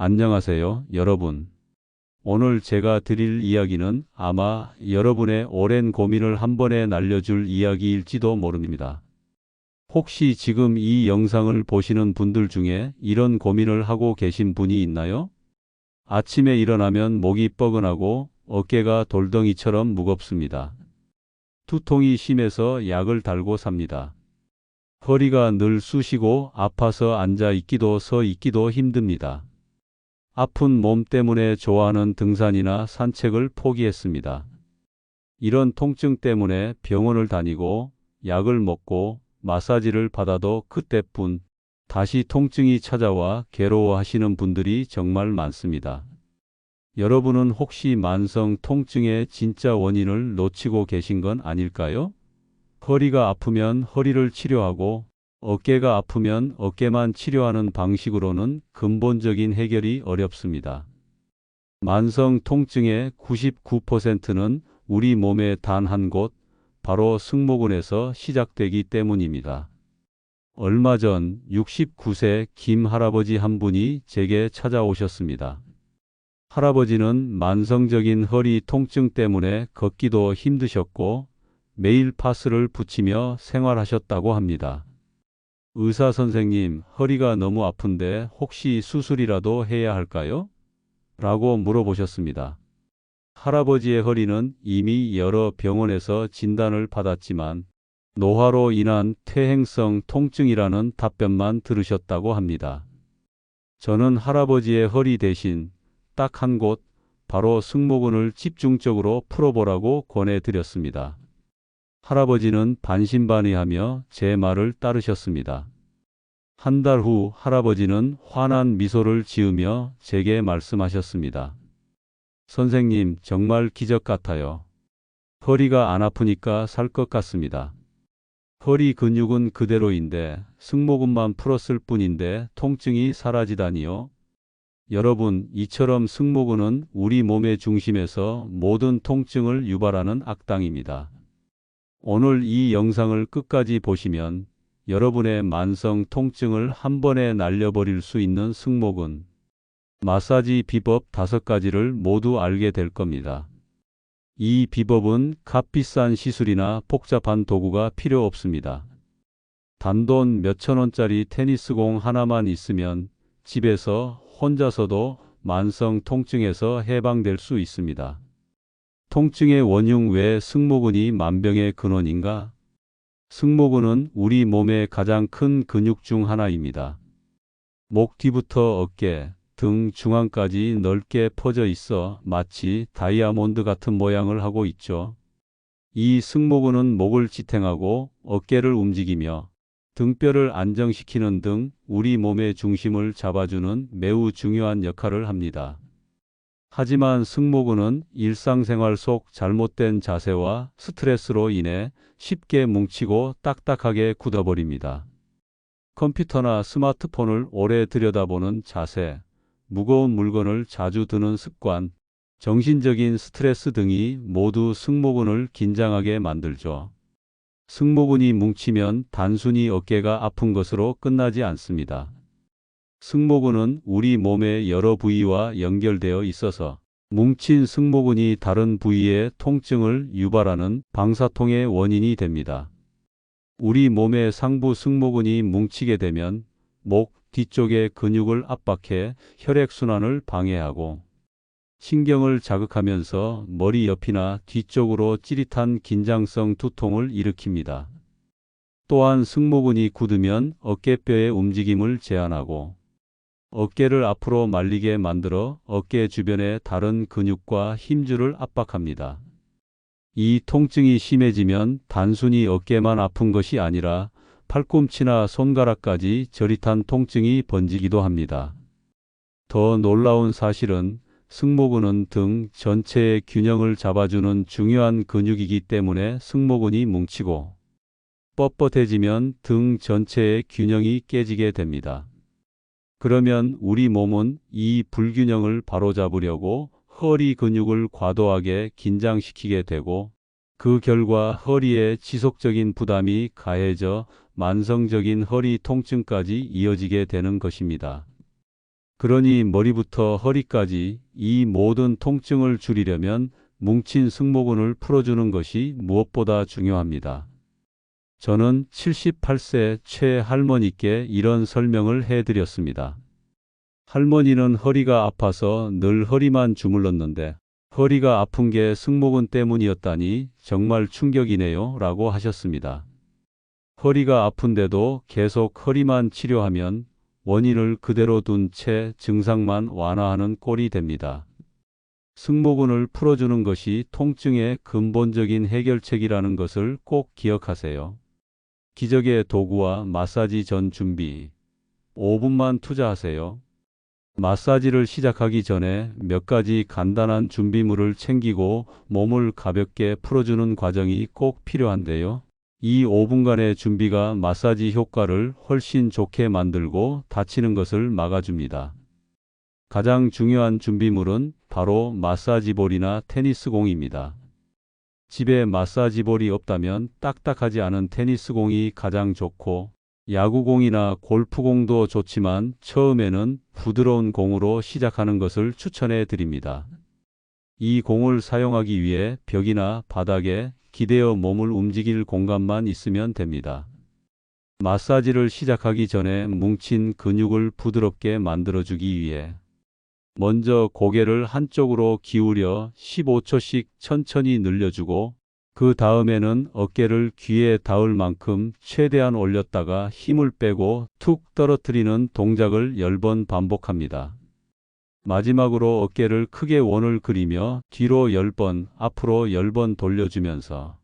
안녕하세요, 여러분. 오늘 제가 드릴 이야기는 아마 여러분의 오랜 고민을 한 번에 날려줄 이야기일지도 모릅니다. 혹시 지금 이 영상을 보시는 분들 중에 이런 고민을 하고 계신 분이 있나요? 아침에 일어나면 목이 뻐근하고 어깨가 돌덩이처럼 무겁습니다. 두통이 심해서 약을 달고 삽니다. 허리가 늘 쑤시고 아파서 앉아 있기도 서 있기도 힘듭니다. 아픈 몸 때문에 좋아하는 등산이나 산책을 포기했습니다. 이런 통증 때문에 병원을 다니고 약을 먹고 마사지를 받아도 그때뿐 다시 통증이 찾아와 괴로워하시는 분들이 정말 많습니다. 여러분은 혹시 만성 통증의 진짜 원인을 놓치고 계신 건 아닐까요? 허리가 아프면 허리를 치료하고 어깨가 아프면 어깨만 치료하는 방식으로는 근본적인 해결이 어렵습니다. 만성 통증의 99%는 우리 몸의 단 한 곳, 바로 승모근에서 시작되기 때문입니다. 얼마 전 69세 김 할아버지 한 분이 제게 찾아오셨습니다. 할아버지는 만성적인 허리 통증 때문에 걷기도 힘드셨고 매일 파스를 붙이며 생활하셨다고 합니다. 의사 선생님, 허리가 너무 아픈데 혹시 수술이라도 해야 할까요? 라고 물어보셨습니다. 할아버지의 허리는 이미 여러 병원에서 진단을 받았지만 노화로 인한 퇴행성 통증이라는 답변만 들으셨다고 합니다. 저는 할아버지의 허리 대신 딱 한 곳, 바로 승모근을 집중적으로 풀어보라고 권해드렸습니다. 할아버지는 반신반의하며 제 말을 따르셨습니다. 한 달 후 할아버지는 환한 미소를 지으며 제게 말씀하셨습니다. 선생님, 정말 기적 같아요. 허리가 안 아프니까 살 것 같습니다. 허리 근육은 그대로인데 승모근만 풀었을 뿐인데 통증이 사라지다니요. 여러분, 이처럼 승모근은 우리 몸의 중심에서 모든 통증을 유발하는 악당입니다. 오늘 이 영상을 끝까지 보시면 여러분의 만성 통증을 한 번에 날려버릴 수 있는 승모근, 마사지 비법 다섯 가지를 모두 알게 될 겁니다. 이 비법은 값비싼 시술이나 복잡한 도구가 필요 없습니다. 단돈 몇천 원짜리 테니스공 하나만 있으면 집에서 혼자서도 만성 통증에서 해방될 수 있습니다. 통증의 원흉 왜 승모근이 만병의 근원인가? 승모근은 우리 몸의 가장 큰 근육 중 하나입니다. 목 뒤부터 어깨, 등 중앙까지 넓게 퍼져 있어 마치 다이아몬드 같은 모양을 하고 있죠. 이 승모근은 목을 지탱하고 어깨를 움직이며 등뼈를 안정시키는 등 우리 몸의 중심을 잡아주는 매우 중요한 역할을 합니다. 하지만 승모근은 일상생활 속 잘못된 자세와 스트레스로 인해 쉽게 뭉치고 딱딱하게 굳어버립니다. 컴퓨터나 스마트폰을 오래 들여다보는 자세, 무거운 물건을 자주 드는 습관, 정신적인 스트레스 등이 모두 승모근을 긴장하게 만들죠. 승모근이 뭉치면 단순히 어깨가 아픈 것으로 끝나지 않습니다. 승모근은 우리 몸의 여러 부위와 연결되어 있어서 뭉친 승모근이 다른 부위의 통증을 유발하는 방사통의 원인이 됩니다. 우리 몸의 상부 승모근이 뭉치게 되면 목 뒤쪽의 근육을 압박해 혈액순환을 방해하고 신경을 자극하면서 머리 옆이나 뒤쪽으로 찌릿한 긴장성 두통을 일으킵니다. 또한 승모근이 굳으면 어깨뼈의 움직임을 제한하고 어깨를 앞으로 말리게 만들어 어깨 주변의 다른 근육과 힘줄을 압박합니다. 이 통증이 심해지면 단순히 어깨만 아픈 것이 아니라 팔꿈치나 손가락까지 저릿한 통증이 번지기도 합니다. 더 놀라운 사실은 승모근은 등 전체의 균형을 잡아주는 중요한 근육이기 때문에 승모근이 뭉치고 뻣뻣해지면 등 전체의 균형이 깨지게 됩니다. 그러면 우리 몸은 이 불균형을 바로잡으려고 허리 근육을 과도하게 긴장시키게 되고 그 결과 허리에 지속적인 부담이 가해져 만성적인 허리 통증까지 이어지게 되는 것입니다. 그러니 머리부터 허리까지 이 모든 통증을 줄이려면 뭉친 승모근을 풀어주는 것이 무엇보다 중요합니다. 저는 78세 최 할머니께 이런 설명을 해드렸습니다. 할머니는 허리가 아파서 늘 허리만 주물렀는데 허리가 아픈 게 승모근 때문이었다니 정말 충격이네요 라고 하셨습니다. 허리가 아픈데도 계속 허리만 치료하면 원인을 그대로 둔 채 증상만 완화하는 꼴이 됩니다. 승모근을 풀어주는 것이 통증의 근본적인 해결책이라는 것을 꼭 기억하세요. 기적의 도구와 마사지 전 준비. 5분만 투자하세요. 마사지를 시작하기 전에 몇 가지 간단한 준비물을 챙기고 몸을 가볍게 풀어주는 과정이 꼭 필요한데요. 이 5분간의 준비가 마사지 효과를 훨씬 좋게 만들고 다치는 것을 막아줍니다. 가장 중요한 준비물은 바로 마사지볼이나 테니스공입니다. 집에 마사지볼이 없다면 딱딱하지 않은 테니스공이 가장 좋고 야구공이나 골프공도 좋지만 처음에는 부드러운 공으로 시작하는 것을 추천해 드립니다. 이 공을 사용하기 위해 벽이나 바닥에 기대어 몸을 움직일 공간만 있으면 됩니다. 마사지를 시작하기 전에 뭉친 근육을 부드럽게 만들어주기 위해 먼저 고개를 한쪽으로 기울여 15초씩 천천히 늘려주고 그 다음에는 어깨를 귀에 닿을 만큼 최대한 올렸다가 힘을 빼고 툭 떨어뜨리는 동작을 10번 반복합니다. 마지막으로 어깨를 크게 원을 그리며 뒤로 10번, 앞으로 10번 돌려주면서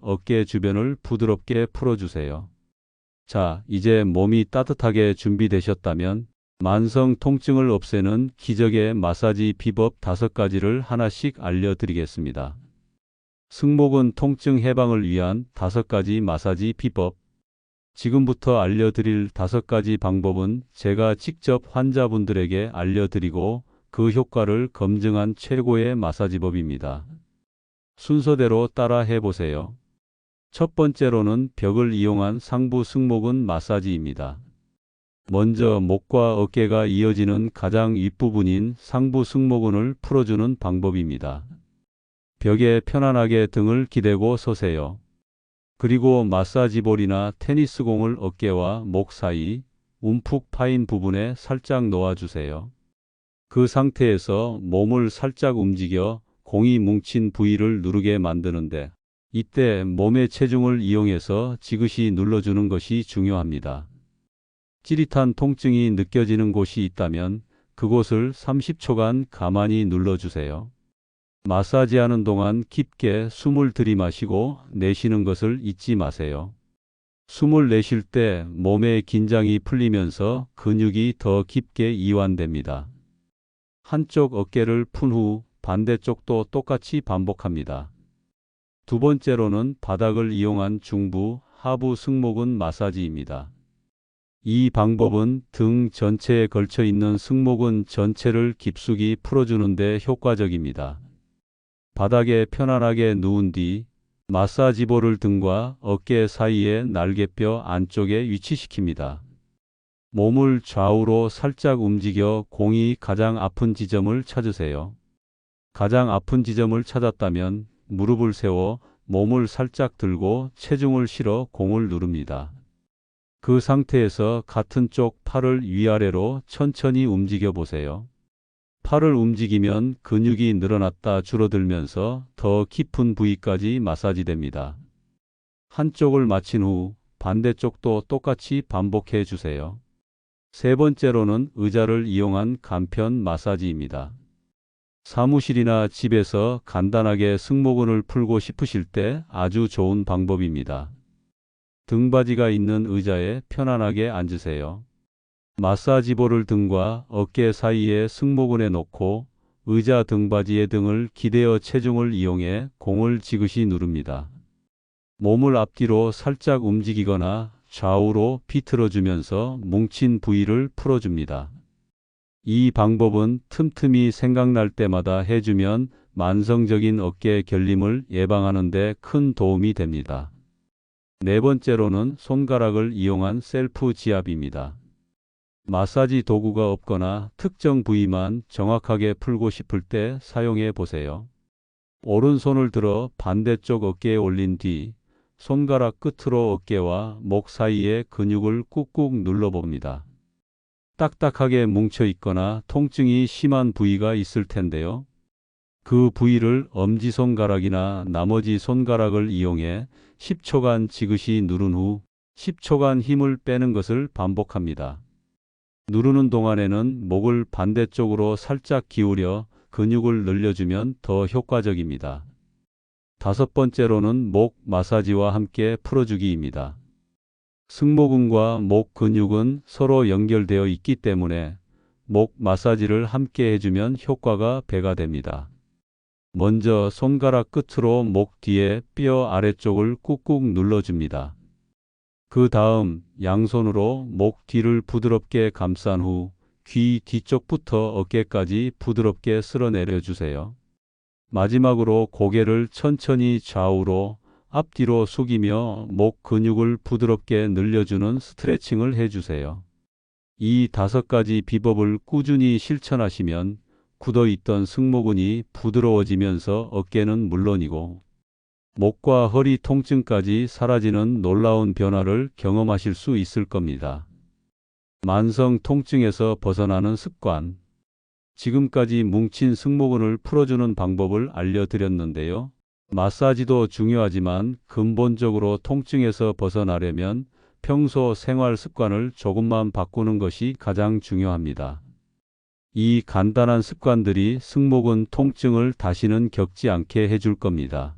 어깨 주변을 부드럽게 풀어주세요. 자, 이제 몸이 따뜻하게 준비되셨다면 만성 통증을 없애는 기적의 마사지 비법 다섯 가지를 하나씩 알려드리겠습니다. 승모근 통증 해방을 위한 다섯 가지 마사지 비법. 지금부터 알려드릴 다섯 가지 방법은 제가 직접 환자분들에게 알려드리고 그 효과를 검증한 최고의 마사지법입니다. 순서대로 따라 해보세요. 첫 번째로는 벽을 이용한 상부 승모근 마사지입니다. 먼저 목과 어깨가 이어지는 가장 윗부분인 상부 승모근을 풀어주는 방법입니다. 벽에 편안하게 등을 기대고 서세요. 그리고 마사지볼이나 테니스공을 어깨와 목 사이 움푹 파인 부분에 살짝 놓아주세요. 그 상태에서 몸을 살짝 움직여 공이 뭉친 부위를 누르게 만드는데 이때 몸의 체중을 이용해서 지그시 눌러주는 것이 중요합니다. 찌릿한 통증이 느껴지는 곳이 있다면 그곳을 30초간 가만히 눌러주세요. 마사지하는 동안 깊게 숨을 들이마시고 내쉬는 것을 잊지 마세요. 숨을 내쉴 때 몸의 긴장이 풀리면서 근육이 더 깊게 이완됩니다. 한쪽 어깨를 푼 후 반대쪽도 똑같이 반복합니다. 두 번째로는 바닥을 이용한 중부, 하부 승모근 마사지입니다. 이 방법은 등 전체에 걸쳐 있는 승모근 전체를 깊숙이 풀어주는데 효과적입니다. 바닥에 편안하게 누운 뒤 마사지볼을 등과 어깨 사이에 날개뼈 안쪽에 위치시킵니다. 몸을 좌우로 살짝 움직여 공이 가장 아픈 지점을 찾으세요. 가장 아픈 지점을 찾았다면 무릎을 세워 몸을 살짝 들고 체중을 실어 공을 누릅니다. 그 상태에서 같은 쪽 팔을 위아래로 천천히 움직여 보세요. 팔을 움직이면 근육이 늘어났다 줄어들면서 더 깊은 부위까지 마사지됩니다. 한쪽을 마친 후 반대쪽도 똑같이 반복해 주세요. 세 번째로는 의자를 이용한 간편 마사지입니다. 사무실이나 집에서 간단하게 승모근을 풀고 싶으실 때 아주 좋은 방법입니다. 등받이가 있는 의자에 편안하게 앉으세요. 마사지볼을 등과 어깨 사이에 승모근에 놓고 의자 등받이의 등을 기대어 체중을 이용해 공을 지그시 누릅니다. 몸을 앞뒤로 살짝 움직이거나 좌우로 비틀어 주면서 뭉친 부위를 풀어줍니다. 이 방법은 틈틈이 생각날 때마다 해주면 만성적인 어깨 결림을 예방하는 데 큰 도움이 됩니다. 네 번째로는 손가락을 이용한 셀프 지압입니다. 마사지 도구가 없거나 특정 부위만 정확하게 풀고 싶을 때 사용해 보세요. 오른손을 들어 반대쪽 어깨에 올린 뒤 손가락 끝으로 어깨와 목 사이의 근육을 꾹꾹 눌러봅니다. 딱딱하게 뭉쳐 있거나 통증이 심한 부위가 있을 텐데요. 그 부위를 엄지손가락이나 나머지 손가락을 이용해 10초간 지그시 누른 후 10초간 힘을 빼는 것을 반복합니다. 누르는 동안에는 목을 반대쪽으로 살짝 기울여 근육을 늘려주면 더 효과적입니다. 다섯 번째로는 목 마사지와 함께 풀어주기입니다. 승모근과 목 근육은 서로 연결되어 있기 때문에 목 마사지를 함께 해주면 효과가 배가 됩니다. 먼저 손가락 끝으로 목 뒤에 뼈 아래쪽을 꾹꾹 눌러줍니다. 그 다음 양손으로 목 뒤를 부드럽게 감싼 후 귀 뒤쪽부터 어깨까지 부드럽게 쓸어내려 주세요. 마지막으로 고개를 천천히 좌우로 앞뒤로 숙이며 목 근육을 부드럽게 늘려주는 스트레칭을 해주세요. 이 다섯 가지 비법을 꾸준히 실천하시면 굳어있던 승모근이 부드러워지면서 어깨는 물론이고 목과 허리 통증까지 사라지는 놀라운 변화를 경험하실 수 있을 겁니다. 만성 통증에서 벗어나는 습관. 지금까지 뭉친 승모근을 풀어주는 방법을 알려드렸는데요. 마사지도 중요하지만 근본적으로 통증에서 벗어나려면 평소 생활 습관을 조금만 바꾸는 것이 가장 중요합니다. 이 간단한 습관들이 승모근 통증을 다시는 겪지 않게 해줄 겁니다.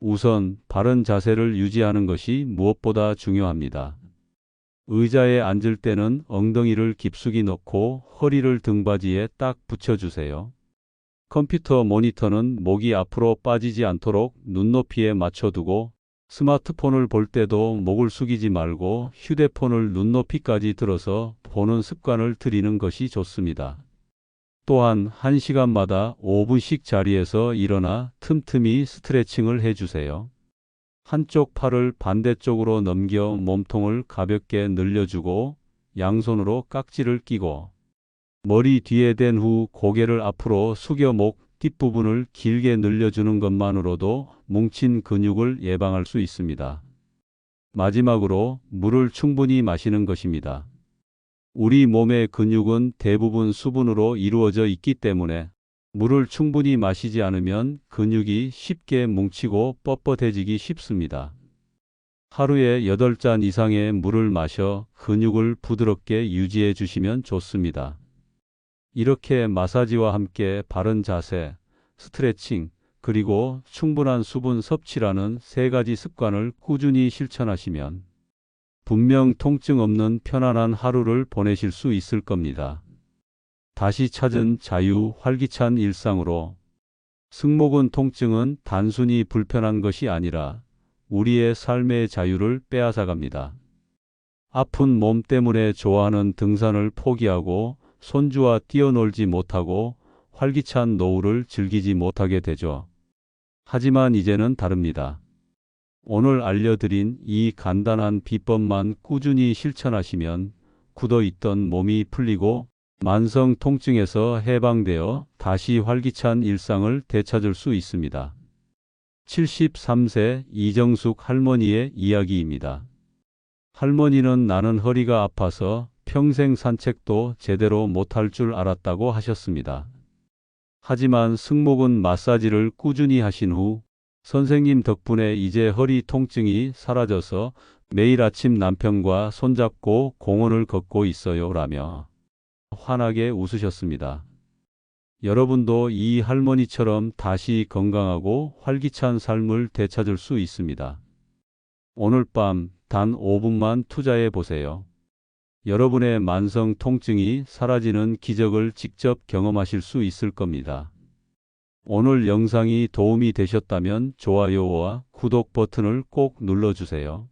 우선 바른 자세를 유지하는 것이 무엇보다 중요합니다. 의자에 앉을 때는 엉덩이를 깊숙이 넣고 허리를 등받이에 딱 붙여주세요. 컴퓨터 모니터는 목이 앞으로 빠지지 않도록 눈높이에 맞춰두고 스마트폰을 볼 때도 목을 숙이지 말고 휴대폰을 눈높이까지 들어서 보는 습관을 들이는 것이 좋습니다. 또한 1시간마다 5분씩 자리에서 일어나 틈틈이 스트레칭을 해주세요. 한쪽 팔을 반대쪽으로 넘겨 몸통을 가볍게 늘려주고 양손으로 깍지를 끼고 머리 뒤에 댄 후 고개를 앞으로 숙여 목 뒷부분을 길게 늘려주는 것만으로도 뭉친 근육을 예방할 수 있습니다. 마지막으로 물을 충분히 마시는 것입니다. 우리 몸의 근육은 대부분 수분으로 이루어져 있기 때문에 물을 충분히 마시지 않으면 근육이 쉽게 뭉치고 뻣뻣해지기 쉽습니다. 하루에 8잔 이상의 물을 마셔 근육을 부드럽게 유지해 주시면 좋습니다. 이렇게 마사지와 함께 바른 자세, 스트레칭, 그리고 충분한 수분 섭취라는 세 가지 습관을 꾸준히 실천하시면 분명 통증 없는 편안한 하루를 보내실 수 있을 겁니다. 다시 찾은 자유, 활기찬 일상으로 승모근 통증은 단순히 불편한 것이 아니라 우리의 삶의 자유를 빼앗아갑니다. 아픈 몸 때문에 좋아하는 등산을 포기하고 손주와 뛰어놀지 못하고 활기찬 노후를 즐기지 못하게 되죠. 하지만 이제는 다릅니다. 오늘 알려드린 이 간단한 비법만 꾸준히 실천하시면 굳어있던 몸이 풀리고 만성 통증에서 해방되어 다시 활기찬 일상을 되찾을 수 있습니다. 73세 이정숙 할머니의 이야기입니다. 할머니는 나는 허리가 아파서 평생 산책도 제대로 못할 줄 알았다고 하셨습니다. 하지만 승모근 마사지를 꾸준히 하신 후 선생님 덕분에 이제 허리 통증이 사라져서 매일 아침 남편과 손잡고 공원을 걷고 있어요 라며 환하게 웃으셨습니다. 여러분도 이 할머니처럼 다시 건강하고 활기찬 삶을 되찾을 수 있습니다. 오늘 밤 단 5분만 투자해 보세요. 여러분의 만성 통증이 사라지는 기적을 직접 경험하실 수 있을 겁니다. 오늘 영상이 도움이 되셨다면 좋아요와 구독 버튼을 꼭 눌러주세요.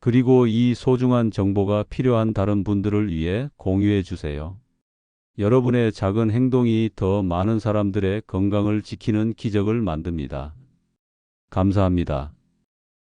그리고 이 소중한 정보가 필요한 다른 분들을 위해 공유해 주세요. 여러분의 작은 행동이 더 많은 사람들의 건강을 지키는 기적을 만듭니다. 감사합니다.